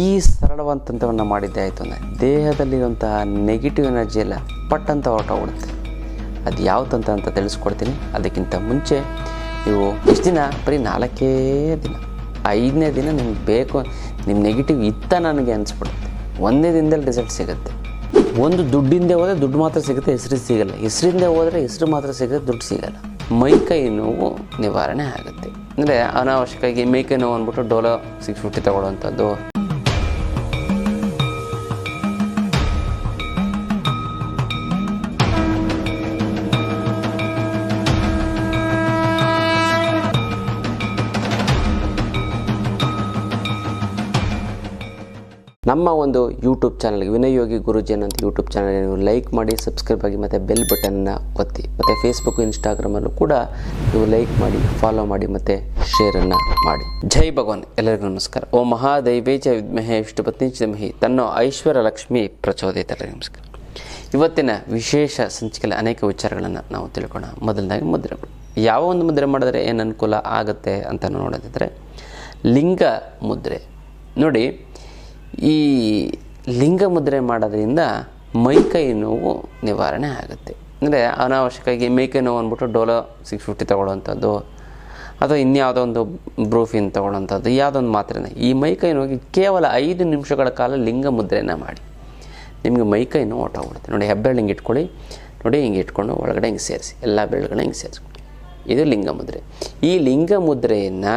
ಈ ಸರಳವಾದ ತಂತ್ರವನ್ನು ಮಾಡಿದ್ದೆ ಆಯಿತು ಅಂದರೆ ದೇಹದಲ್ಲಿರುವಂತಹ ನೆಗೆಟಿವ್ ಎನರ್ಜಿ ಎಲ್ಲ ಪಟ್ ಅಂತ ಹೊರಟೋಗ್ಬಿಡುತ್ತೆ. ಅದು ಯಾವ ತಂತ್ರ ಅಂತ ತಿಳಿಸ್ಕೊಡ್ತೀನಿ. ಅದಕ್ಕಿಂತ ಮುಂಚೆ ನೀವು ಇಷ್ಟು ದಿನ, ಬರೀ ನಾಲ್ಕೇ ದಿನ, ಐದನೇ ದಿನ ನಿಮ್ಗೆ ಬೇಕು ನಿಮ್ಮ ನೆಗೆಟಿವ್ ಇತ್ತ ನನಗೆ ಅನಿಸ್ಬಿಡುತ್ತೆ. ಒಂದೇ ದಿನದಲ್ಲಿ ರಿಸಲ್ಟ್ ಸಿಗುತ್ತೆ. ಒಂದು ದುಡ್ಡಿಂದೆ ಹೋದರೆ ದುಡ್ಡು ಮಾತ್ರ ಸಿಗುತ್ತೆ, ಹೆಸರು ಸಿಗಲ್ಲ. ಹೆಸರಿಂದೇ ಹೋದರೆ ಹೆಸರು ಮಾತ್ರ ಸಿಗುತ್ತೆ, ದುಡ್ಡು ಸಿಗಲ್ಲ. ಮೈಕೈ ನೋವು ನಿವಾರಣೆ ಆಗುತ್ತೆ. ಅಂದರೆ ಅನಾವಶ್ಯಕವಾಗಿ ಮೈಕೈ ನೋವು ಅಂದ್ಬಿಟ್ಟು ಡೋಲೋ ಸಿಕ್ಸ್ ಫಿಫ್ಟಿ ತಗೊಳ್ಳೋವಂಥದ್ದು ನಮ್ಮ ಒಂದು ಯೂಟ್ಯೂಬ್ ಚಾನಲ್ಗೆ ವಿನಯೋಗಿ ಯೋಗಿ ಗುರುಜಿ ಅನ್ನೋಂಥ ಯೂಟ್ಯೂಬ್ ಚಾನಲ್ ನೀವು ಲೈಕ್ ಮಾಡಿ ಸಬ್ಸ್ಕ್ರೈಬ್ ಆಗಿ ಮತ್ತು ಬೆಲ್ ಬಟನ್ನ ಒತ್ತಿ, ಮತ್ತು ಫೇಸ್ಬುಕ್ ಇನ್ಸ್ಟಾಗ್ರಾಮಲ್ಲೂ ಕೂಡ ನೀವು ಲೈಕ್ ಮಾಡಿ ಫಾಲೋ ಮಾಡಿ, ಮತ್ತು ಶೇರನ್ನು ಮಾಡಿ. ಜೈ ಭಗವಾನ್. ಎಲ್ಲರಿಗೂ ನಮಸ್ಕಾರ. ಓ ಮಹಾದೈವೇ ಚ ವಿದ್ಮಹೇ ವಿಷ್ಣುಪತ್ನಿ ಚಿದಮಹಿ ತನ್ನ ಐಶ್ವರ್ಯ ಲಕ್ಷ್ಮಿ ಪ್ರಚೋದಿತರೆ ನಮಸ್ಕಾರ. ಇವತ್ತಿನ ವಿಶೇಷ ಸಂಚಿಕೆಯಲ್ಲಿ ಅನೇಕ ವಿಚಾರಗಳನ್ನು ನಾವು ತಿಳ್ಕೊಳ್ಳೋಣ ಮೊದಲನೇದಾಗಿ ಮುದ್ರೆಗಳು ಯಾವ ಒಂದು ಮುದ್ರೆ ಮಾಡಿದ್ರೆ ಏನು ಅನುಕೂಲ ಆಗುತ್ತೆ ಅಂತ ನೋಡೋದಿದ್ರೆ ಲಿಂಗ ಮುದ್ರೆ. ನೋಡಿ ಈ ಲಿಂಗ ಮುದ್ರೆ ಮಾಡೋದ್ರಿಂದ ಮೈಕೈ ನೋವು ನಿವಾರಣೆ ಆಗುತ್ತೆ. ಅಂದರೆ ಅನಾವಶ್ಯಕವಾಗಿ ಮೈಕೈ ನೋವು ಅಂದ್ಬಿಟ್ಟು ಡೋಲೋ ಸಿಕ್ಸ್ ಫಿಫ್ಟಿ ತೊಗೊಳ್ಳೋವಂಥದ್ದು, ಅಥವಾ ಇನ್ಯಾವುದೋ ಒಂದು ಬ್ರೂಫಿನ್ ತೊಗೊಳ್ಳೋವಂಥದ್ದು, ಯಾವುದೊಂದು ಮಾತ್ರೆನ. ಈ ಮೈಕೈ ನೋವಿಗೆ ಕೇವಲ ಐದು ನಿಮಿಷಗಳ ಕಾಲ ಲಿಂಗ ಮುದ್ರೆನ ಮಾಡಿ. ನಿಮಗೆ ಮೈಕೈ ನೋವು ಹೊಟ್ಟೋಗ್ಬಿಡುತ್ತೆ ನೋಡಿ ಹೆಬ್ಬೆರಳು ಹಿಂಗೆ ಇಟ್ಕೊಳ್ಳಿ. ನೋಡಿ, ಹಿಂಗೆ ಇಟ್ಕೊಂಡು ಒಳಗಡೆ ಹಿಂಗೆ ಸೇರಿಸಿ. ಎಲ್ಲ ಬೆರಳುಗಳನ್ನ ಹಿಂಗೆ ಸೇರಿಸ್ಕೊಳ್ಳಿ ಇದು ಲಿಂಗ ಮುದ್ರೆ ಈ ಲಿಂಗ ಮುದ್ರೆಯನ್ನು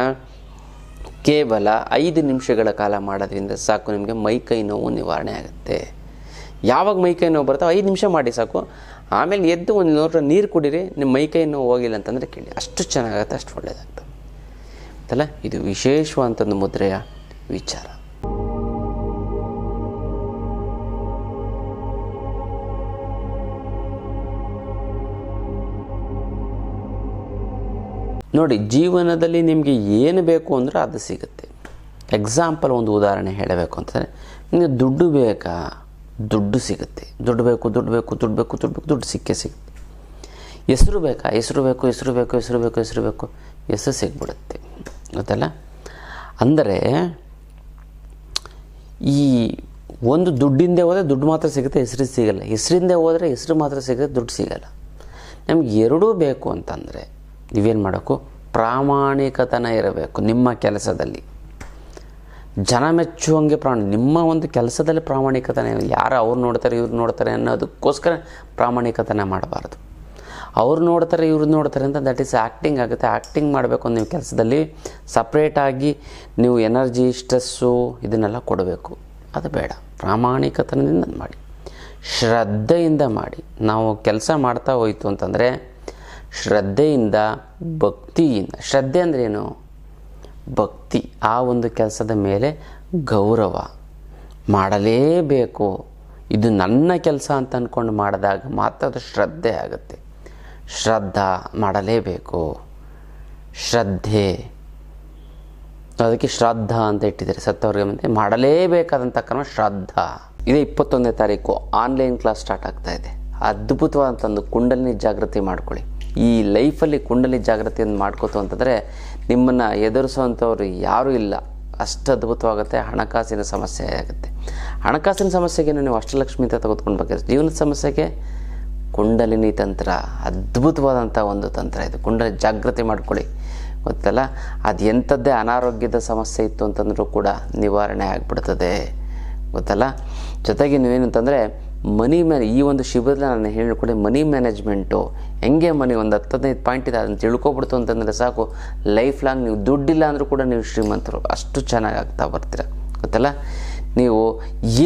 ಕೇವಲ ಐದು ನಿಮಿಷಗಳ ಕಾಲ ಮಾಡೋದ್ರಿಂದ ಸಾಕು ನಿಮಗೆ ಮೈಕೈ ನೋವು ನಿವಾರಣೆ ಆಗುತ್ತೆ. ಯಾವಾಗ ಮೈಕೈ ನೋವು ಬರುತ್ತೋ ಐದು ನಿಮಿಷ ಮಾಡಿ ಸಾಕು. ಆಮೇಲೆ ಎದ್ದು ಒಂದು ಲೋಟ ನೀರು ಕುಡೀರಿ, ನಿಮ್ಮ ಮೈಕೈ ನೋವು ಹೋಗಿಲ್ಲ ಅಂತಂದರೆ ಕೇಳಿ. ಅಷ್ಟು ಚೆನ್ನಾಗಾಗುತ್ತೆ, ಅಷ್ಟು ಒಳ್ಳೆಯದಾಗ್ತದೆ ಅಲ್ಲ ಇದು ವಿಶೇಷವಾದಂಥದ್ದು ಮುದ್ರೆಯ ವಿಚಾರ. ನೋಡಿ, ಜೀವನದಲ್ಲಿ ನಿಮಗೆ ಏನು ಬೇಕು ಅಂದರೆ ಅದು ಸಿಗುತ್ತೆ. ಎಕ್ಸಾಂಪಲ್ ಒಂದು ಉದಾಹರಣೆ ಹೇಳಬೇಕು ಅಂತಂದರೆ, ನಿಮಗೆ ದುಡ್ಡು ಬೇಕಾ? ದುಡ್ಡು ಸಿಗುತ್ತೆ. ದುಡ್ಡು ಬೇಕು ದುಡ್ಡು ಬೇಕು ದುಡ್ಡು ಬೇಕು ದುಡ್ಡು ಬೇಕು, ದುಡ್ಡು ಸಿಕ್ಕೇ ಸಿಗುತ್ತೆ. ಹೆಸರು ಬೇಕಾ? ಹೆಸರು ಬೇಕು ಹೆಸರು ಬೇಕು ಹೆಸರು ಬೇಕು ಹೆಸರು ಬೇಕು, ಹೆಸರು ಸಿಗ್ಬಿಡುತ್ತೆ. ಗೊತ್ತಲ್ಲ? ಅಂದರೆ, ಈ ಒಂದು ದುಡ್ಡಿಂದೆ ಹೋದರೆ ದುಡ್ಡು ಮಾತ್ರ ಸಿಗುತ್ತೆ, ಹೆಸರು ಸಿಗಲ್ಲ. ಹೆಸರಿಂದೆ ಹೋದರೆ ಹೆಸರು ಮಾತ್ರ ಸಿಗುತ್ತೆ, ದುಡ್ಡು ಸಿಗಲ್ಲ. ನಮ್ಗೆ ಎರಡೂ ಬೇಕು ಅಂತಂದರೆ ನೀವೇನು ಮಾಡಬೇಕು ಪ್ರಾಮಾಣಿಕತನ ಇರಬೇಕು ನಿಮ್ಮ ಕೆಲಸದಲ್ಲಿ. ಜನ ಮೆಚ್ಚುವಂಗೆ ಪ್ರಾಣ, ನಿಮ್ಮ ಒಂದು ಕೆಲಸದಲ್ಲಿ ಪ್ರಾಮಾಣಿಕತನ ಯಾರು ಅವ್ರು ನೋಡ್ತಾರೆ, ಇವ್ರು ನೋಡ್ತಾರೆ ಅನ್ನೋದಕ್ಕೋಸ್ಕರ ಪ್ರಾಮಾಣಿಕತನ ಮಾಡಬಾರ್ದು. ಅವ್ರು ನೋಡ್ತಾರೆ, ಇವ್ರು ನೋಡ್ತಾರೆ ಅಂತ ದಟ್ ಈಸ್ ಆ್ಯಕ್ಟಿಂಗ್ ಆಗುತ್ತೆ. ಆ್ಯಕ್ಟಿಂಗ್ ಮಾಡಬೇಕು ನಿಮ್ಮ ಕೆಲಸದಲ್ಲಿ. ಸಪ್ರೇಟಾಗಿ ನೀವು ಎನರ್ಜಿ ಸ್ಟ್ರೆಸ್ಸು ಇದನ್ನೆಲ್ಲ ಕೊಡಬೇಕು. ಅದು ಬೇಡ. ಪ್ರಾಮಾಣಿಕತನದಿಂದ ಮಾಡಿ. ಶ್ರದ್ಧೆಯಿಂದ ಮಾಡಿ. ನಾವು ಕೆಲಸ ಮಾಡ್ತಾ ಹೋಯ್ತು ಅಂತಂದರೆ ಶ್ರದ್ಧೆಯಿಂದ ಭಕ್ತಿಯಿಂದ ಶ್ರದ್ಧೆ ಅಂದ್ರೇನು? ಭಕ್ತಿ. ಆ ಒಂದು ಕೆಲಸದ ಮೇಲೆ ಗೌರವ. ಮಾಡಲೇಬೇಕು. ಇದು ನನ್ನ ಕೆಲಸ ಅಂತ ಅಂದ್ಕೊಂಡು ಮಾಡಿದಾಗ ಮಾತ್ರ ಅದು ಶ್ರದ್ಧೆ ಆಗುತ್ತೆ. ಶ್ರದ್ಧಾ ಮಾಡಲೇಬೇಕು. ಶ್ರದ್ಧೆ. ಅದಕ್ಕೆ ಶ್ರದ್ಧಾ ಅಂತ ಇಟ್ಟಿದ್ದಾರೆ. ಸತ್ತವ್ರಿಗೆ ಮುಂದೆ ಮಾಡಲೇಬೇಕಾದಂಥ ಕ್ರಮ ಶ್ರದ್ಧಾ. ಇದೇ ಇಪ್ಪತ್ತೊಂದನೇ ತಾರೀಕು ಆನ್ಲೈನ್ ಕ್ಲಾಸ್ ಸ್ಟಾರ್ಟ್ ಆಗ್ತಾ ಇದೆ. ಅದ್ಭುತವಾದಂಥ ಒಂದು ಕುಂಡಲಿನಿ ಜಾಗೃತಿ ಮಾಡ್ಕೊಳ್ಳಿ. ಈ ಲೈಫಲ್ಲಿ ಕುಂಡಲಿ ಜಾಗೃತಿಯನ್ನು ಮಾಡ್ಕೋತು ಅಂತಂದರೆ ನಿಮ್ಮನ್ನು ಎದುರಿಸುವಂಥವ್ರು ಯಾರೂ ಇಲ್ಲ. ಅಷ್ಟು ಅದ್ಭುತವಾಗುತ್ತೆ, ಹಣಕಾಸಿನ ಸಮಸ್ಯೆ ಆಗುತ್ತೆ. ಹಣಕಾಸಿನ ಸಮಸ್ಯೆಗೆ ನೀವು ಅಷ್ಟಲಕ್ಷ್ಮಿ ಅಂತ ತೆಗೆದುಕೊಂಡು ಬಗ್ಗೆ ಜೀವನದ ಸಮಸ್ಯೆಗೆ ಕುಂಡಲಿನಿ ತಂತ್ರ, ಅದ್ಭುತವಾದಂಥ ಒಂದು ತಂತ್ರ ಇದು. ಕುಂಡಲಿ ಜಾಗೃತಿ ಮಾಡ್ಕೊಳ್ಳಿ. ಗೊತ್ತಲ್ಲ? ಅದು ಎಂಥದ್ದೇ ಅನಾರೋಗ್ಯದ ಸಮಸ್ಯೆ ಇತ್ತು ಅಂತಂದರೂ ಕೂಡ ನಿವಾರಣೆ ಆಗಿಬಿಡ್ತದೆ. ಗೊತ್ತಲ್ಲ? ಜೊತೆಗೆ ನೀವೇನಂತಂದರೆ ಮನಿ ಮ್ಯಾನೆ ಈ ಒಂದು ಶಿಬಿರದಲ್ಲಿ ನಾನು ಹೇಳಿಕೊಡಿ ಮನಿ ಮ್ಯಾನೇಜ್ಮೆಂಟು ಹೆಂಗೆ ಮನೆ ಒಂದು ಹತ್ತು ಹದಿನೈದು ಪಾಯಿಂಟ್ ಇದೆ, ಅದನ್ನು ತಿಳ್ಕೊಬಿಡ್ತು ಅಂತಂದರೆ ಸಾಕು. ಲೈಫ್ ಲಾಂಗ್ ನೀವು ದುಡ್ಡಿಲ್ಲ ಅಂದರೂ ಕೂಡ ನೀವು ಶ್ರೀಮಂತರು. ಅಷ್ಟು ಚೆನ್ನಾಗಿ ಆಗ್ತಾ ಬರ್ತೀರ. ಗೊತ್ತಲ್ಲ? ನೀವು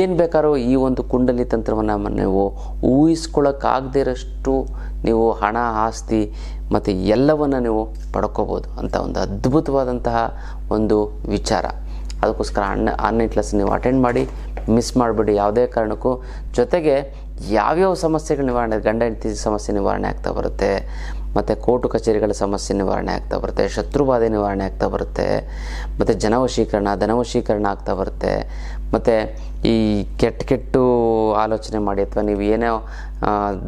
ಏನು ಬೇಕಾದ್ರೂ ಈ ಒಂದು ಕುಂಡಲಿ ತಂತ್ರವನ್ನು ನೀವು ಊಹಿಸ್ಕೊಳ್ಳೋಕ್ಕಾಗದೇ ಇರೋಷ್ಟು ನೀವು ಹಣ, ಆಸ್ತಿ ಮತ್ತು ಎಲ್ಲವನ್ನು ನೀವು ಪಡ್ಕೋಬೋದು ಅಂತ ಒಂದು ಅದ್ಭುತವಾದಂತಹ ಒಂದು ವಿಚಾರ. ಅದಕ್ಕೋಸ್ಕರ ಆನ್ಲೈನ್ ಕ್ಲಾಸ್ ನೀವು ಅಟೆಂಡ್ ಮಾಡಿ ಮಿಸ್ ಮಾಡಿಬಿಡಿ ಯಾವುದೇ ಕಾರಣಕ್ಕೂ. ಜೊತೆಗೆ ಯಾವ್ಯಾವ ಸಮಸ್ಯೆಗಳು ನಿವಾರಣೆ ಗಂಡ ಹೆಂಡತಿ ಸಮಸ್ಯೆ ನಿವಾರಣೆ ಆಗ್ತಾ ಬರುತ್ತೆ, ಮತ್ತು ಕೋರ್ಟು ಕಚೇರಿಗಳ ಸಮಸ್ಯೆ ನಿವಾರಣೆ ಆಗ್ತಾ ಬರುತ್ತೆ ಶತ್ರುಬಾಧೆ ನಿವಾರಣೆ ಆಗ್ತಾ ಬರುತ್ತೆ, ಮತ್ತು ಜನವಶೀಕರಣ, ಧನವಶೀಕರಣ ಆಗ್ತಾ ಬರುತ್ತೆ, ಮತ್ತು ಈ ಕೆಟ್ಟ ಕೆಟ್ಟು ಆಲೋಚನೆ ಮಾಡಿ ಅಥವಾ ನೀವು ಏನೋ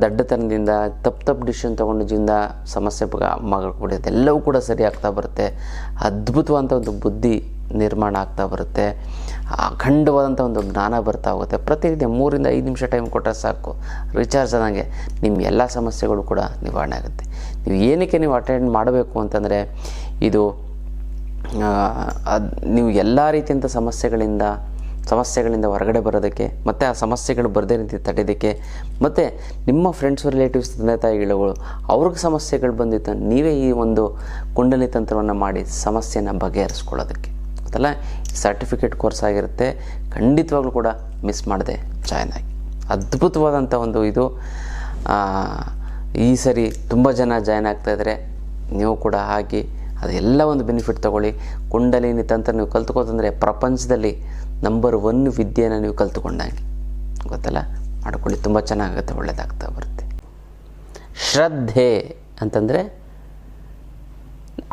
ದಡ್ಡತನದಿಂದ, ತಪ್ಪು ತಪ್ಪು ಡಿಸಿಷನ್ ತೊಗೊಂಡು ಜೀವನದ ಸಮಸ್ಯೆ ಮಾಡ್ಕೊಬಿಡುತ್ತೆ ಎಲ್ಲವೂ ಕೂಡ ಸರಿ ಆಗ್ತಾ ಬರುತ್ತೆ. ಅದ್ಭುತವಾದಂಥ ಒಂದು ಬುದ್ಧಿ ನಿರ್ಮಾಣ ಆಗ್ತಾ ಬರುತ್ತೆ. ಅಖಂಡವಾದಂಥ ಒಂದು ಜ್ಞಾನ ಬರ್ತಾ ಹೋಗುತ್ತೆ. ಪ್ರತಿನಿತ್ಯ ಮೂರಿಂದ ಐದು ನಿಮಿಷ ಟೈಮ್ ಕೊಟ್ಟರೆ ಸಾಕು. ರಿಚಾರ್ಜ್ ಆದಂಗೆ ನಿಮ್ಮ ಎಲ್ಲ ಸಮಸ್ಯೆಗಳು ಕೂಡ ನಿವಾರಣೆ ಆಗುತ್ತೆ. ನೀವು ಏನಕ್ಕೆ ನೀವು ಅಟೆಂಡ್ ಮಾಡಬೇಕು ಅಂತಂದರೆ, ಇದು ಅದು, ನೀವು ಎಲ್ಲ ರೀತಿಯಂಥ ಸಮಸ್ಯೆಗಳಿಂದ ಸಮಸ್ಯೆಗಳಿಂದ ಹೊರಗಡೆ ಬರೋದಕ್ಕೆ, ಮತ್ತು ಆ ಸಮಸ್ಯೆಗಳು ಬರದೇ ರೀತಿ ತಡೆಯೋದಕ್ಕೆ, ಮತ್ತು ನಿಮ್ಮ ಫ್ರೆಂಡ್ಸ್ ರಿಲೇಟಿವ್ಸ್ ತಂದೆ ತಾಯಿಗಳು ಅವ್ರಿಗೆ ಸಮಸ್ಯೆಗಳು ಬಂದಿತ್ತು ನೀವೇ ಈ ಒಂದು ಕುಂಡಲಿ ತಂತ್ರವನ್ನು ಮಾಡಿ ಸಮಸ್ಯೆನ ಬಗೆಹರಿಸ್ಕೊಳ್ಳೋದಕ್ಕೆ. ಗೊತ್ತಲ್ಲ ಸರ್ಟಿಫಿಕೇಟ್ ಕೋರ್ಸ್ ಆಗಿರುತ್ತೆ. ಖಂಡಿತವಾಗ್ಲೂ ಕೂಡ ಮಿಸ್ ಮಾಡಿದೆ ಜಾಯ್ನ್ ಆಗಿ. ಅದ್ಭುತವಾದಂಥ ಒಂದು ಇದು. ಈ ಸರಿ ತುಂಬ ಜನ ಜಾಯ್ನ್ ಆಗ್ತಾಯಿದ್ದಾರೆ ನೀವು ಕೂಡ ಹಾಕಿ ಅದೆಲ್ಲ ಒಂದು ಬೆನಿಫಿಟ್ ತೊಗೊಳ್ಳಿ. ಕುಂಡಲಿನಿ ತಂತ್ರ ನೀವು ಕಲ್ತ್ಕೋತಂದರೆ ಪ್ರಪಂಚದಲ್ಲಿ ನಂಬರ್ ಒನ್ ವಿದ್ಯೆನ ನೀವು ಕಲ್ತ್ಕೊಂಡಂಗೆ. ಗೊತ್ತಲ್ಲ? ಮಾಡ್ಕೊಳ್ಳಿ. ತುಂಬ ಚೆನ್ನಾಗುತ್ತೆ ಒಳ್ಳೆಯದಾಗ್ತಾ ಬರುತ್ತೆ. ಶ್ರದ್ಧೆ ಅಂತಂದರೆ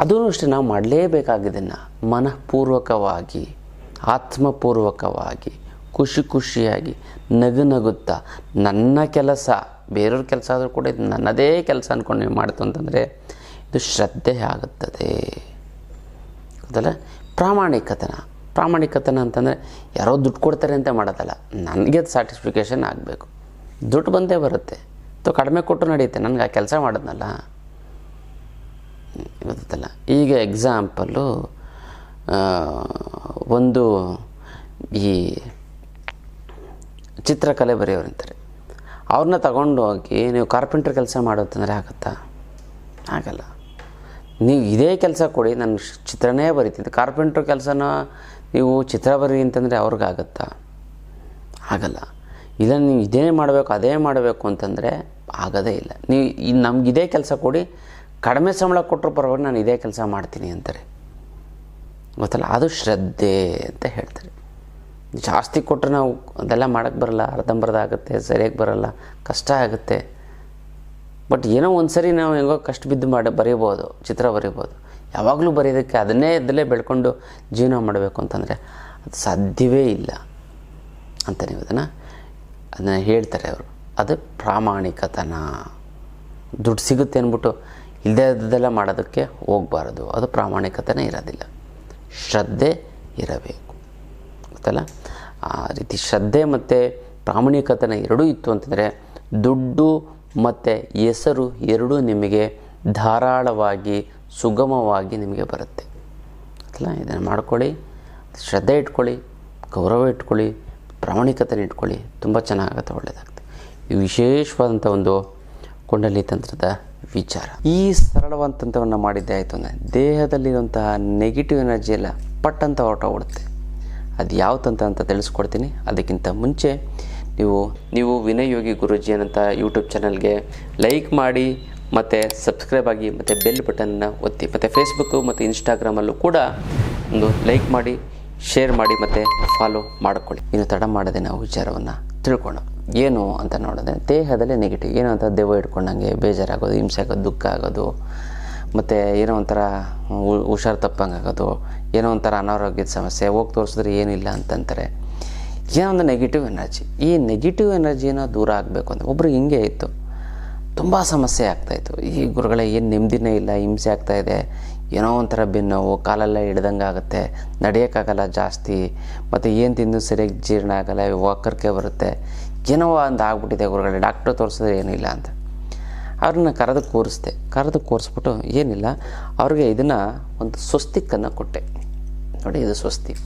ಅದೂ ಅಷ್ಟೇ ನಾವು ಮಾಡಲೇಬೇಕಾಗಿದ್ದನ್ನು ಮನಃಪೂರ್ವಕವಾಗಿ, ಆತ್ಮಪೂರ್ವಕವಾಗಿ, ಖುಷಿ ಖುಷಿಯಾಗಿ ನಗು ನಗುತ್ತಾ, ನನ್ನ ಕೆಲಸ ಬೇರೆಯವ್ರ ಕೆಲಸ ಆದರೂ ಕೂಡ ಇದು ನನ್ನದೇ ಕೆಲಸ ಅಂದ್ಕೊಂಡು ನೀವು ಮಾಡ್ತು ಅಂತಂದರೆ ಇದು ಶ್ರದ್ಧೆ ಆಗುತ್ತದೆ. ಗೊತ್ತಲ್ಲ? ಪ್ರಾಮಾಣಿಕತನ. ಪ್ರಾಮಾಣಿಕತನ ಅಂತಂದರೆ ಯಾರೋ ದುಡ್ಡು ಕೊಡ್ತಾರೆ ಅಂತ ಮಾಡೋದಲ್ಲ. ನನಗೆ ಸ್ಯಾಟಿಸ್ಫಿಕೇಷನ್ ಆಗಬೇಕು. ದುಡ್ಡು ಬಂದೇ ಬರುತ್ತೆ. ಅಥವಾ ಕಡಿಮೆ ಕೊಟ್ಟು ನಡೆಯುತ್ತೆ. ನನಗೆ ಆ ಕೆಲಸ ಮಾಡಿದ್ನಲ್ಲ. ಗೊತ್ತಲ್ಲ ಈಗ ಎಕ್ಸಾಂಪಲ್ಲು ಒಂದು ಈ ಚಿತ್ರಕಲೆ ಬರೆಯೋರಂತಾರೆ. ಅವ್ರನ್ನ ತಗೊಂಡು ಹೋಗಿ ನೀವು ಕಾರ್ಪೆಂಟ್ರ್ ಕೆಲಸ ಮಾಡೋದಂದರೆ ಆಗುತ್ತಾ? ಆಗಲ್ಲ. ನೀವು ಇದೇ ಕೆಲಸ ಕೊಡಿ, ನಾನು ಚಿತ್ರನೇ ಬರಿತಿದ್ದೆ ಕಾರ್ಪೆಂಟ್ರ್ ಕೆಲಸನ ನೀವು ಚಿತ್ರ ಬರಿ ಅಂತಂದರೆ ಅವ್ರಿಗಾಗತ್ತಾ ಆಗಲ್ಲ. ಇಲ್ಲ, ನೀವು ಇದೇ ಮಾಡಬೇಕು, ಅದೇ ಮಾಡಬೇಕು ಅಂತಂದರೆ ಆಗೋದೇ ಇಲ್ಲ. ನೀವು ನಮ್ಗೆ ಇದೇ ಕೆಲಸ ಕೊಡಿ ಕಡಿಮೆ ಸಂಬಳ ಕೊಟ್ಟರು ಪರವಾಗಿ ನಾನು ಇದೇ ಕೆಲಸ ಮಾಡ್ತೀನಿ ಅಂತಾರೆ. ಗೊತ್ತಲ್ಲ? ಅದು ಶ್ರದ್ಧೆ ಅಂತ ಹೇಳ್ತಾರೆ. ಜಾಸ್ತಿ ಕೊಟ್ಟರೆ ನಾವು ಅದೆಲ್ಲ ಮಾಡೋಕ್ಕೆ ಬರಲ್ಲ, ಅರ್ಧಂಬರ್ಧ ಆಗುತ್ತೆ, ಸರಿಯಾಗಿ ಬರಲ್ಲ, ಕಷ್ಟ ಆಗುತ್ತೆ. ಬಟ್ ಏನೋ ಒಂದು ಸರಿ ನಾವು ಹೆಂಗೋ ಕಷ್ಟ ಬಿದ್ದು ಮಾಡಿ, ಬರೀಬೋದು, ಚಿತ್ರ ಬರೀಬೋದು. ಯಾವಾಗಲೂ ಬರೆಯೋದಕ್ಕೆ ಅದನ್ನೇ ಇದ್ದಲ್ಲೇ ಬೆಳ್ಕೊಂಡು ಜೀವನ ಮಾಡಬೇಕು ಅಂತಂದರೆ ಅದು ಸಾಧ್ಯವೇ ಇಲ್ಲ ಅಂತ ನೀವು ಅದನ್ನು ಅದನ್ನು ಹೇಳ್ತಾರೆ ಅವರು. ಅದು ಪ್ರಾಮಾಣಿಕತನ. ದುಡ್ಡು ಸಿಗುತ್ತೆ ಅಂದ್ಬಿಟ್ಟು ಇಲ್ಲದೇ ಇದ್ದದೆಲ್ಲ ಮಾಡೋದಕ್ಕೆ ಹೋಗಬಾರ್ದು. ಅದು ಪ್ರಾಮಾಣಿಕತೆನೇ ಇರೋದಿಲ್ಲ. ಶ್ರದ್ಧೆ ಇರಬೇಕು. ಗೊತ್ತಲ್ಲ? ಆ ರೀತಿ ಶ್ರದ್ಧೆ ಮತ್ತು ಪ್ರಾಮಾಣಿಕತನ ಎರಡೂ ಇತ್ತು ಅಂತಂದರೆ ದುಡ್ಡು ಮತ್ತು ಹೆಸರು ಎರಡೂ ನಿಮಗೆ ಧಾರಾಳವಾಗಿ, ಸುಗಮವಾಗಿ ನಿಮಗೆ ಬರುತ್ತೆ. ಅಲ್ಲ ಇದನ್ನು ಮಾಡ್ಕೊಳ್ಳಿ, ಶ್ರದ್ಧೆ ಇಟ್ಕೊಳ್ಳಿ, ಗೌರವ ಇಟ್ಕೊಳ್ಳಿ, ಪ್ರಾಮಾಣಿಕತೆನ ಇಟ್ಕೊಳ್ಳಿ, ತುಂಬ ಚೆನ್ನಾಗುತ್ತೆ ಒಳ್ಳೆಯದಾಗುತ್ತೆ ಈ ವಿಶೇಷವಾದಂಥ ಒಂದು ಕುಂಡಲಿ ತಂತ್ರದ ವಿಚಾರ. ಈ ಸರಳವಾದ ತಂತ್ರವನ್ನು ಮಾಡಿದ್ದೆ ಆಯಿತು ಅಂದರೆ ದೇಹದಲ್ಲಿರುವಂತಹ ನೆಗೆಟಿವ್ ಎನರ್ಜಿ ಎಲ್ಲ ಪಟ್ಟಂತ ಹೊರಟ ಓಡುತ್ತೆ ಅದು ಯಾವ ತಂತ್ರ ಅಂತ ತಿಳಿಸ್ಕೊಡ್ತೀನಿ. ಅದಕ್ಕಿಂತ ಮುಂಚೆ ನೀವು ನೀವು ವಿನಯ್ ಯೋಗಿ ಗುರೂಜಿ ಅನ್ನಂಥ ಯೂಟ್ಯೂಬ್ ಚಾನಲ್ಗೆ ಲೈಕ್ ಮಾಡಿ, ಮತ್ತು ಸಬ್ಸ್ಕ್ರೈಬ್ ಆಗಿ, ಮತ್ತು ಬೆಲ್ ಬಟನ್ನ ಒತ್ತಿ, ಮತ್ತು ಫೇಸ್ಬುಕ್ಕು ಮತ್ತು ಇನ್ಸ್ಟಾಗ್ರಾಮಲ್ಲೂ ಕೂಡ ಒಂದು ಲೈಕ್ ಮಾಡಿ ಶೇರ್ ಮಾಡಿ, ಮತ್ತು ಫಾಲೋ ಮಾಡಿಕೊಳ್ಳಿ. ಇನ್ನು ತಡ ಮಾಡದೆ ನಾವು ವಿಚಾರವನ್ನು ತಿಳ್ಕೊಳ್ಳೋಣ. ಏನು ಅಂತ ನೋಡಿದ್ರೆ ದೇಹದಲ್ಲಿ ನೆಗೆಟಿವ್ ಏನೋ ಅಂತ ದೆವ್ವ ಇಟ್ಕೊಂಡಂಗೆ ಬೇಜಾರಾಗೋದು, ಹಿಂಸೆ ಆಗೋದು, ದುಃಖ ಆಗೋದು, ಮತ್ತು ಏನೋ ಒಂಥರ ಹುಷಾರು ತಪ್ಪಂಗೆ ಆಗೋದು, ಏನೋ ಒಂಥರ ಅನಾರೋಗ್ಯದ ಸಮಸ್ಯೆ, ಹೋಗಿ ತೋರಿಸಿದ್ರೆ ಏನಿಲ್ಲ ಅಂತಂತಾರೆ. ಏನೋ ಒಂದು ನೆಗೆಟಿವ್ ಎನರ್ಜಿ ಈ ನೆಗೆಟಿವ್ ಎನರ್ಜಿನ ದೂರ ಆಗಬೇಕು ಅಂತ. ಒಬ್ಬರು ಹಿಂಗೆ ಇತ್ತು. ತುಂಬ ಸಮಸ್ಯೆ ಆಗ್ತಾಯಿತ್ತು ಈ ಗುರುಗಳೇ, ಏನು ನೆಮ್ಮದಿನೇ ಇಲ್ಲ, ಹಿಂಸೆ ಆಗ್ತಾಯಿದೆ ಏನೋ ಒಂಥರ ಬೆನ್ನೋವು, ಕಾಲೆಲ್ಲ ಹಿಡ್ದಂಗೆ ಆಗುತ್ತೆ. ನಡೆಯೋಕ್ಕಾಗಲ್ಲ ಜಾಸ್ತಿ. ಮತ್ತು ಏನು ತಿಂದು ಸರಿಯಾಗಿ ಜೀರ್ಣ ಆಗಲ್ಲ ವಾಕರ್ಕೆ ಬರುತ್ತೆ. ಏನೋ ಅಂತ ಆಗ್ಬಿಟ್ಟಿದೆ ಗುರುಗಳೇ, ಡಾಕ್ಟ್ರ್ ತೋರಿಸಿದ್ರೆ ಏನಿಲ್ಲ ಅಂತ. ಅವ್ರನ್ನ ಕರೆದು ಕೂರಿಸ್ದೆ. ಕರೆದು ಕೂರಿಸ್ಬಿಟ್ಟು ಏನಿಲ್ಲ, ಅವ್ರಿಗೆ ಇದನ್ನು ಒಂದು ಸ್ವಸ್ತಿಕ್ಕನ್ನು ಕೊಟ್ಟೆ. ನೋಡಿ ಇದು ಸ್ವಸ್ತಿಕ್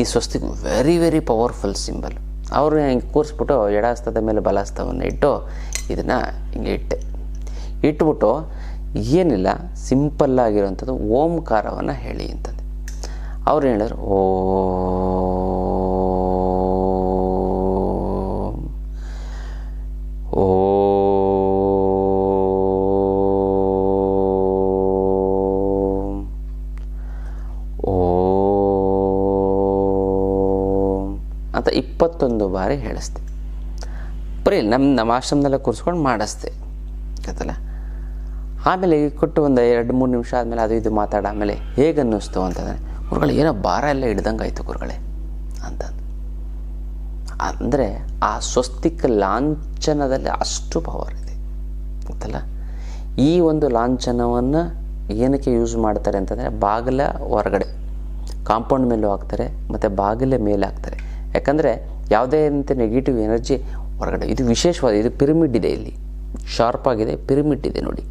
ಈ ಸ್ವಸ್ತಿಕ್ ವೆರಿ ವೆರಿ ಪವರ್ಫುಲ್ ಸಿಂಬಲ್ ಅವರು ಹಿಂಗೆ ಕೂರಿಸ್ಬಿಟ್ಟು ಎಡಾಸ್ತದ ಮೇಲೆ ಬಲಹಸ್ತವನ್ನು ಇಟ್ಟು ಇದನ್ನು ಹಿಂಗೆ ಇಟ್ಟೆ. ಇಟ್ಬಿಟ್ಟು ಏನಿಲ್ಲ ಸಿಂಪಲ್ಲಾಗಿರುವಂಥದ್ದು ಓಂಕಾರವನ್ನು ಹೇಳಿ ಅಂತಂದೆ. ಅವ್ರು ಹೇಳಿದ್ರು, ಓ ಇಪ್ಪತ್ತೊಂದು ಬಾರಿ ಹೇಳಿಸ್ದೆ. ಬರೀ ನಮ್ಮ ನಮ್ಮ ಆಶ್ರಮದಲ್ಲ ಕೂರಿಸ್ಕೊಂಡು ಮಾಡಿಸ್ದೆ. ಗೊತ್ತಲ್ಲ ಆಮೇಲೆ ಕೊಟ್ಟು ಒಂದು ಎರಡು ಮೂರು ನಿಮಿಷ ಆದಮೇಲೆ ಅದು ಇದು ಮಾತಾಡ ಆಮೇಲೆ ಹೇಗೆ ಅನ್ನಿಸ್ತು ಅಂತಂದರೆ, ಗುರುಗಳು, ಏನೋ ಭಾರ ಎಲ್ಲ ಹಿಡ್ದಂಗೆ ಆಯಿತು ಗುರುಗಳೇ ಅಂತ ಅಂದರೆ ಆ ಸ್ವಸ್ತಿಕ ಲಾಂಛನದಲ್ಲಿ ಅಷ್ಟು ಪವರ್ ಇದೆ. ಗೊತ್ತಲ್ಲ ಈ ಒಂದು ಲಾಂಛನವನ್ನು ಏನಕ್ಕೆ ಯೂಸ್ ಮಾಡ್ತಾರೆ ಅಂತಂದರೆ, ಬಾಗಿಲ ಹೊರಗಡೆ ಕಾಂಪೌಂಡ್ ಮೇಲೂ ಹಾಕ್ತಾರೆ, ಮತ್ತು ಬಾಗಿಲ ಮೇಲೆ ಹಾಕ್ತಾರೆ. ಯಾಕಂದರೆ ಯಾವುದೇ ಅಂತ ನೆಗೆಟಿವ್ ಎನರ್ಜಿ ಹೊರಗಡೆ. ಇದು ವಿಶೇಷವಾದ, ಇದು ಪಿರಮಿಡ್ ಇದೆ ಇಲ್ಲಿ. ಶಾರ್ಪ್ ಆಗಿದೆ ಪಿರಮಿಡ್ ಇದೆ ನೋಡಿ.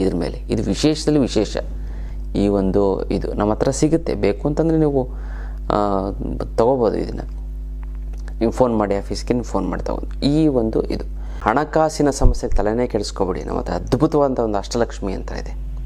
ಇದ್ರ ಮೇಲೆ. ಇದು ವಿಶೇಷದಲ್ಲಿ ವಿಶೇಷ. ಈ ಒಂದು ಇದು ನಮ್ಮ ಹತ್ರ ಸಿಗುತ್ತೆ. ಬೇಕು ಅಂತಂದರೆ ನೀವು ತಗೋಬೋದು ಇದನ್ನು. ನೀವು ಫೋನ್ ಮಾಡಿ ಆಫೀಸ್ಗೆ ನೀವು ಫೋನ್ ಮಾಡಿ ತಗೊಂಡು. ಈ ಒಂದು ಇದು. ಹಣಕಾಸಿನ ಸಮಸ್ಯೆ ತಲೆನೇ ಕೆಡಿಸ್ಕೊಬೇಡಿ. ನಮ್ಮ ಹತ್ರ ಅದ್ಭುತವಾದ ಒಂದು ಅಷ್ಟಲಕ್ಷ್ಮಿ ಅಂತ ಇದೆ.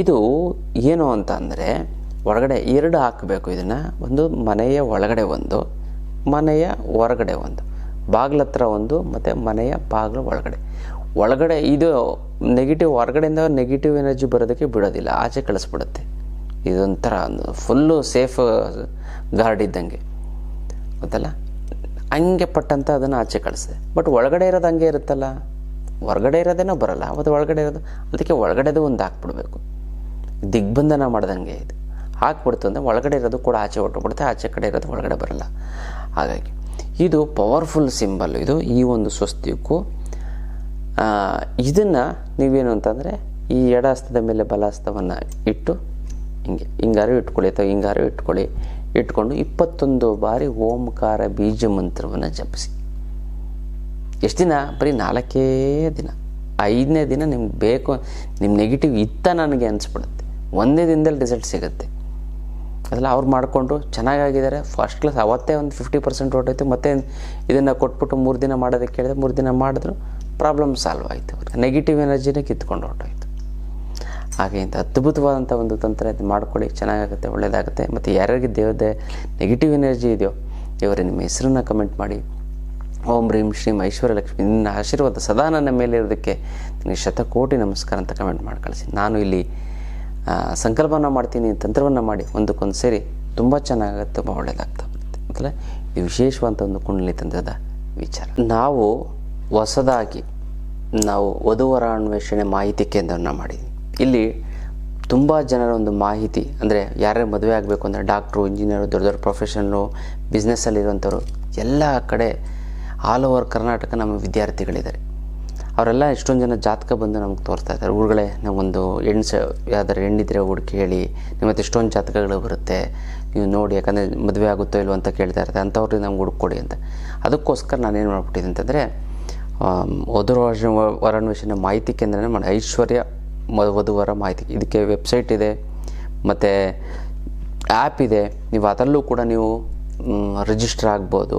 ಇದು ಏನು ಅಂತ ಅಂದರೆ ಒಳಗಡೆ ಎರಡು ಹಾಕಬೇಕು. ಇದನ್ನು ಒಂದು ಮನೆಯ ಒಳಗಡೆ ಒಂದು, ಮನೆಯ ಹೊರಗಡೆ ಒಂದು. ಬಾಗಿಲ ಹತ್ರ ಒಂದು ಮತ್ತು ಮನೆಯ ಬಾಗಿಲು ಒಳಗಡೆ. ಒಳಗಡೆ ಇದು ನೆಗೆಟಿವ್ ಹೊರಗಡೆಯಿಂದ ನೆಗೆಟಿವ್ ಎನರ್ಜಿ ಬರೋದಕ್ಕೆ ಬಿಡೋದಿಲ್ಲ, ಆಚೆ ಕಳಿಸ್ಬಿಡುತ್ತೆ. ಇದೊಂಥರ ಫುಲ್ಲು ಸೇಫ್ ಗಾರ್ಡ್ ಇದ್ದಂಗೆ. ಗೊತ್ತಲ್ಲ? ಹಂಗೆ ಪಟ್ಟಂತ ಅದನ್ನು ಆಚೆ ಕಳಿಸಿದೆ. ಬಟ್ ಒಳಗಡೆ ಇರೋದು ಹಂಗೆ ಇರುತ್ತಲ್ಲ? ಹೊರಗಡೆ ಇರೋದೇನೋ ಬರಲ್ಲ ಮತ್ತು ಒಳಗಡೆ ಇರೋದು, ಅದಕ್ಕೆ ಒಳಗಡೆದು ಒಂದು ಹಾಕ್ಬಿಡ್ಬೇಕು. ದಿಗ್ಬಂಧನ ಮಾಡ್ದಂಗೆ ಇದು. ಹಾಕ್ಬಿಡ್ತು ಅಂದರೆ ಒಳಗಡೆ ಇರೋದು ಕೂಡ ಆಚೆ ಹೊಟ್ಟುಬಿಡುತ್ತೆ ಆಚೆ ಕಡೆ ಇರೋದು ಒಳಗಡೆ ಬರಲ್ಲ. ಹಾಗಾಗಿ ಇದು ಪವರ್ಫುಲ್ ಸಿಂಬಲ್ ಇದು ಈ ಒಂದು ಸ್ವಸ್ತಿಕ್ಕೂ ಇದನ್ನು ನೀವೇನು ಅಂತಂದರೆ ಈ ಎಡ ಹಸ್ತದ ಮೇಲೆ ಬಲ ಹಸ್ತವನ್ನು ಇಟ್ಟು ಹಿಂಗೆ, ಹಿಂಗಾರು ಇಟ್ಕೊಳ್ಳಿ ಅಥವಾ ಹಿಂಗಾರು ಇಟ್ಕೊಳ್ಳಿ, ಇಟ್ಕೊಂಡು ಇಪ್ಪತ್ತೊಂದು ಬಾರಿ ಓಂಕಾರ ಬೀಜ ಮಂತ್ರವನ್ನು ಜಪಿಸಿ. ಎಷ್ಟು ದಿನ? ಬರೀ ನಾಲ್ಕೇ ದಿನ. ಐದನೇ ದಿನ ನಿಮ್ಗೆ ಬೇಕು ನಿಮ್ಮ ನೆಗೆಟಿವ್ ಇತ್ತ ನನಗೆ ಅನಿಸ್ಬಿಡುತ್ತೆ. ಒಂದೇ ದಿನದಲ್ಲಿ ರಿಸಲ್ಟ್ ಸಿಗುತ್ತೆ. ಅದೆಲ್ಲ ಅವ್ರು ಮಾಡಿಕೊಂಡು ಚೆನ್ನಾಗಾಗಿದ್ದಾರೆ. ಫಸ್ಟ್ ಕ್ಲಾಸ್ ಅವತ್ತೇ ಒಂದು ಫಿಫ್ಟಿ ಪರ್ಸೆಂಟ್ ಹೊರಟೋಯ್ತು ಮತ್ತೆ ಇದನ್ನು ಕೊಟ್ಬಿಟ್ಟು ಮೂರು ದಿನ ಮಾಡೋದಕ್ಕೆ ಕೇಳಿದೆ ಮೂರು ದಿನ ಮಾಡಿದ್ರು ಪ್ರಾಬ್ಲಮ್ ಸಾಲ್ವ್ ಆಯಿತು. ನೆಗೆಟಿವ್ ಎನರ್ಜಿನೇ ಕಿತ್ಕೊಂಡು ಹೊರಟೋಯ್ತು ಹಾಗೆ ಇಂಥ ಅದ್ಭುತವಾದಂಥ ಒಂದು ತಂತ್ರ ಇದು ಮಾಡ್ಕೊಳ್ಳಿ. ಚೆನ್ನಾಗಾಗುತ್ತೆ ಒಳ್ಳೆಯದಾಗುತ್ತೆ ಮತ್ತು ಯಾರ್ಯಾರಿಗೆ ದೇವದೇ ನೆಗೆಟಿವ್ ಎನರ್ಜಿ ಇದೆಯೋ, ಇವರು ನಿಮ್ಮ ಹೆಸರನ್ನ ಕಮೆಂಟ್ ಮಾಡಿ. ಓಂ ರೀಂ ಶ್ರೀಂ ಐಶ್ವರ್ಯಲಕ್ಷ್ಮಿ ನಿನ್ನ ಆಶೀರ್ವಾದ ಸದಾ ನನ್ನ ಮೇಲೆ ಇರೋದಕ್ಕೆ ನಿಮಗೆ ಶತಕೋಟಿ ನಮಸ್ಕಾರ ಅಂತ ಕಮೆಂಟ್ ಮಾಡಿ ಕಳಿಸಿ. ನಾನು ಇಲ್ಲಿ ಸಂಕಲ್ಪನ ಮಾಡ್ತೀನಿ, ತಂತ್ರವನ್ನು ಮಾಡಿ ಒಂದಕ್ಕೊಂದು ಸೇರಿ ತುಂಬ ಚೆನ್ನಾಗುತ್ತೆ, ತುಂಬ ಒಳ್ಳೆಯದಾಗ್ತಾ ಬರುತ್ತೆ. ಅಂದರೆ ಇದು ವಿಶೇಷವಾದಂಥ ಒಂದು ಕುಂಡಲಿ ತಂತ್ರದ ವಿಚಾರ. ನಾವು ಹೊಸದಾಗಿ ನಾವು ವಧುವರ ಅನ್ವೇಷಣೆ ಮಾಹಿತಿ ಕೇಂದ್ರವನ್ನು ಮಾಡಿದ್ವಿ. ಇಲ್ಲಿ ತುಂಬ ಜನರ ಒಂದು ಮಾಹಿತಿ, ಅಂದರೆ ಯಾರ್ಯಾರು ಮದುವೆ ಆಗಬೇಕು ಅಂದರೆ ಡಾಕ್ಟ್ರು, ಇಂಜಿನಿಯರು, ದೊಡ್ಡ ದೊಡ್ಡ ಪ್ರೊಫೆಷನ್ನು ಬಿಸ್ನೆಸ್ಸಲ್ಲಿರುವಂಥವ್ರು ಎಲ್ಲ ಕಡೆ ಆಲ್ ಓವರ್ ಕರ್ನಾಟಕ ನಮ್ಮ ವಿದ್ಯಾರ್ಥಿಗಳಿದ್ದಾರೆ. ಅವರೆಲ್ಲ ಎಷ್ಟೊಂದು ಜನ ಜಾತಕ ಬಂದು ನಮ್ಗೆ ತೋರಿಸ್ತಾ ಇದ್ದಾರೆ. ಊರುಗಳೇ, ನಾವು ಹೆಣ್ಣು ಸ, ಯಾವ್ದಾರು ಹೆಣ್ಣಿದ್ರೆ ಹುಡುಕಿ ಹೇಳಿ ನಿಮ್ಮ ಹತ್ರ ಎಷ್ಟೊಂದು ಜಾತಕಗಳು ಬರುತ್ತೆ, ನೀವು ನೋಡಿ, ಯಾಕಂದರೆ ಮದುವೆ ಆಗುತ್ತೋ ಇಲ್ವೋ ಅಂತ ಕೇಳ್ತಾ ಇರ್ತಾರೆ. ಅಂಥವ್ರಿಗೆ ನಮ್ಗೆ ಹುಡುಕೊಡಿ ಅಂತ. ಅದಕ್ಕೋಸ್ಕರ ನಾನು ಏನು ಮಾಡ್ಬಿಟ್ಟಿದ್ದೆ ಅಂತಂದರೆ ವಧು ವರಾನ್ವೇಷಣ ಮಾಹಿತಿ ಕೇಂದ್ರನೇ ಮಾಡಿ. ಐಶ್ವರ್ಯ ವಧುವರ ಮಾಹಿತಿ. ಇದಕ್ಕೆ ವೆಬ್ಸೈಟ್ ಇದೆ, ಮತ್ತು ಆ್ಯಪ್ ಇದೆ. ನೀವು ಅದರಲ್ಲೂ ಕೂಡ ನೀವು ರಿಜಿಸ್ಟರ್ ಆಗ್ಬೋದು.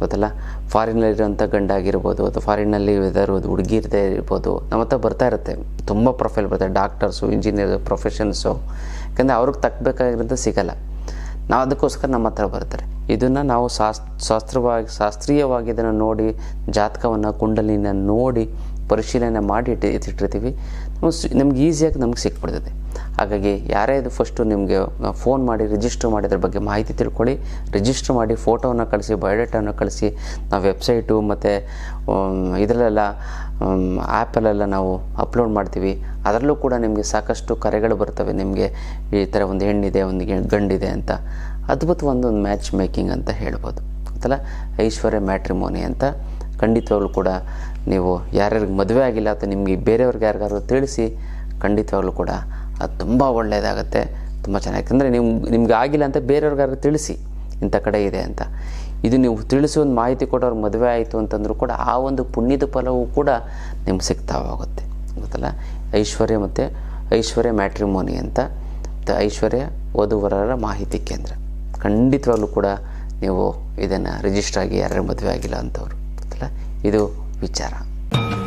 ಗೊತ್ತಲ್ಲ? ಫಾರಿನಲ್ಲಿರೋಂಥ ಗಂಡ ಆಗಿರ್ಬೋದು ಅಥವಾ ಫಾರಿನಲ್ಲಿ ಇರೋದು ಹುಡುಗಿ ಇರ್ಬೋದು, ನಮ್ಮ ಹತ್ರ ಬರ್ತಾ ಇರುತ್ತೆ. ತುಂಬ ಪ್ರೊಫೈಲ್ ಬರ್ತದೆ ಡಾಕ್ಟರ್ಸು ಇಂಜಿನಿಯರ್ ಪ್ರೊಫೆಷನ್ಸು ಯಾಕಂದರೆ ಅವ್ರಿಗೆ ತಕ್ಕಬೇಕಾಗಿರೋದು ಸಿಗಲ್ಲ. ನಾವು ಅದಕ್ಕೋಸ್ಕರ ನಮ್ಮ ಹತ್ರ ಬರ್ತಾರೆ. ಇದನ್ನು ನಾವು ಶಾಸ್, ಶಾಸ್ತ್ರವಾಗಿ, ಶಾಸ್ತ್ರೀಯವಾಗಿ ಇದನ್ನು ನೋಡಿ, ಜಾತಕವನ್ನು, ಕುಂಡಲಿನ ನೋಡಿ ಪರಿಶೀಲನೆ ಮಾಡಿ ಇಟ್ಟು, ಇಟ್ಟಿರ್ತೀವಿ. ನಮ್ಗೆ ಈಸಿಯಾಗಿ ನಮ್ಗೆ ಸಿಕ್ಬಿಡ್ತದೆ. ಹಾಗಾಗಿ ಯಾರೇ ಇದು ಫಸ್ಟು ನಿಮಗೆ ಫೋನ್ ಮಾಡಿ ರಿಜಿಸ್ಟರ್ ಮಾಡಿದ್ರ ಬಗ್ಗೆ ಮಾಹಿತಿ ತಿಳ್ಕೊಳ್ಳಿ. ರಿಜಿಸ್ಟರ್ ಮಾಡಿ ಫೋಟೋವನ್ನು ಕಳಿಸಿ ಬಯೋಡೇಟಾವನ್ನು ಕಳಿಸಿ, ನಾವು ವೆಬ್ಸೈಟು ಮತ್ತು ಇದರಲ್ಲೆಲ್ಲ ಆ್ಯಪಲ್ಲೆಲ್ಲ ನಾವು ಅಪ್ಲೋಡ್ ಮಾಡ್ತೀವಿ. ಅದರಲ್ಲೂ ಕೂಡ ನಿಮಗೆ ಸಾಕಷ್ಟು ಕರೆಗಳು ಬರ್ತವೆ. ನಿಮಗೆ ಈ ಥರ ಒಂದು ಹೆಣ್ಣಿದೆ, ಒಂದು ಗಂಡಿದೆ ಅಂತ. ಅದ್ಭುತ ಒಂದು ಮ್ಯಾಚ್ ಮೇಕಿಂಗ್ ಅಂತ ಹೇಳ್ಬೋದು. ಗೊತ್ತಲ್ಲ ಐಶ್ವರ್ಯ ಮ್ಯಾಟ್ರಿಮೋನಿ ಅಂತ ಖಂಡಿತವಾಗ್ಲೂ ಕೂಡ ನೀವು ಯಾರ್ಯಾರಿಗೆ ಮದುವೆ ಆಗಿಲ್ಲ ಅಥವಾ ನಿಮಗೆ ಬೇರೆಯವ್ರಿಗೆ ಯಾರಿಗಾದ್ರೂ ತಿಳಿಸಿ, ಖಂಡಿತವಾಗ್ಲೂ ಕೂಡ ಅದು ತುಂಬ ಒಳ್ಳೆಯದಾಗುತ್ತೆ, ತುಂಬ ಚೆನ್ನಾಗಿ ಅಂದರೆ ನಿಮ್ಗೆ ನಿಮ್ಗೆ ಆಗಿಲ್ಲ ಅಂತ ಬೇರೆಯವ್ರಿಗಾದ್ರೂ ತಿಳಿಸಿ, ಇಂಥ ಕಡೆ ಇದೆ ಅಂತ. ಇದು ನೀವು ತಿಳಿಸಿ ಒಂದು ಮಾಹಿತಿ ಕೊಡೋರು ಮದುವೆ ಆಯಿತು ಅಂತಂದರೂ ಕೂಡ ಆ ಒಂದು ಪುಣ್ಯದ ಫಲವೂ ಕೂಡ ನಿಮ್ಗೆ ಸಿಗ್ತಾ ಹೋಗುತ್ತೆ ಗೊತ್ತಲ್ಲ? ಐಶ್ವರ್ಯ ಮತ್ತು ಐಶ್ವರ್ಯ ಮ್ಯಾಟ್ರಿಮೋನಿ ಅಂತ, ಮತ್ತು ಐಶ್ವರ್ಯ ವಧುವರರ ಮಾಹಿತಿ ಕೇಂದ್ರ. ಖಂಡಿತವಾಗ್ಲೂ ಕೂಡ ನೀವು ಇದನ್ನು ರಿಜಿಸ್ಟರ್ ಆಗಿ ಯಾರ್ಯಾರು ಮದುವೆ ಆಗಿಲ್ಲ ಅಂಥವ್ರು ಗೊತ್ತಲ್ಲ? ಇದು विचारा.